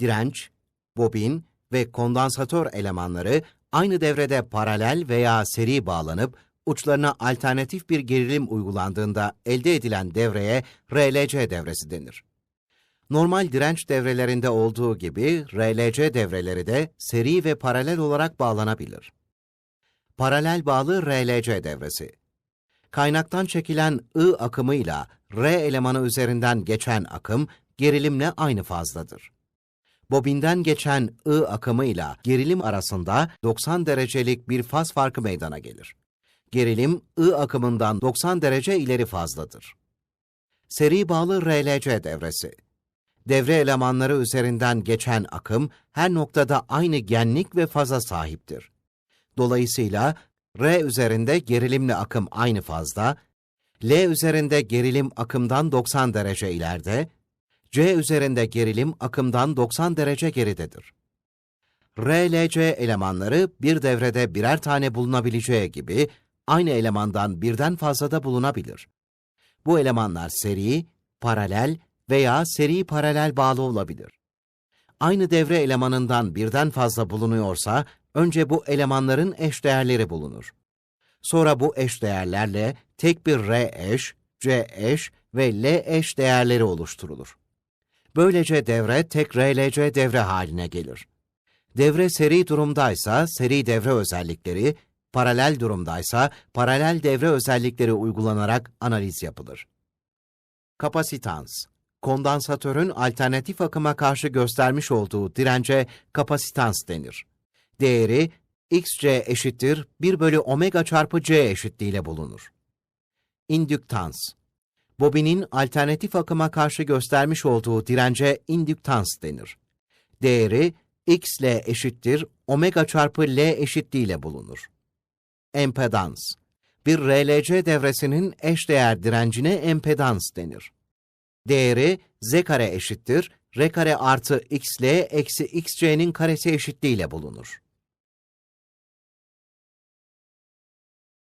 Direnç, bobin ve kondansatör elemanları aynı devrede paralel veya seri bağlanıp uçlarına alternatif bir gerilim uygulandığında elde edilen devreye RLC devresi denir. Normal direnç devrelerinde olduğu gibi RLC devreleri de seri ve paralel olarak bağlanabilir. Paralel bağlı RLC devresi. Kaynaktan çekilen I akımıyla R elemanı üzerinden geçen akım gerilimle aynı fazladır. Bobinden geçen I akımıyla gerilim arasında 90 derecelik bir faz farkı meydana gelir. Gerilim I akımından 90 derece ileri fazladır. Seri bağlı RLC devresi. Devre elemanları üzerinden geçen akım her noktada aynı genlik ve faza sahiptir. Dolayısıyla R üzerinde gerilimli akım aynı fazda, L üzerinde gerilim akımdan 90 derece ileride, C üzerinde gerilim akımdan 90 derece geridedir. RLC elemanları bir devrede birer tane bulunabileceği gibi aynı elemandan birden fazla da bulunabilir. Bu elemanlar seri, paralel veya seri paralel bağlı olabilir. Aynı devre elemanından birden fazla bulunuyorsa önce bu elemanların eşdeğerleri bulunur. Sonra bu eşdeğerlerle tek bir R eş, C eş ve L eş değerleri oluşturulur. Böylece devre tek RLC devre haline gelir. Devre seri durumdaysa seri devre özellikleri, paralel durumdaysa paralel devre özellikleri uygulanarak analiz yapılır. Kapasitans Kondansatörün alternatif akıma karşı göstermiş olduğu dirence kapasitans denir. Değeri xc eşittir 1 bölü omega çarpı c eşitliğiyle bulunur. İndüktans Bobinin alternatif akıma karşı göstermiş olduğu dirence indüktans denir. Değeri x ile eşittir omega çarpı l eşitliğiyle bulunur. Empedans Bir RLC devresinin eşdeğer direncine empedans denir. Değeri z kare eşittir r kare artı xl eksi xc'nin karesi eşitliğiyle bulunur.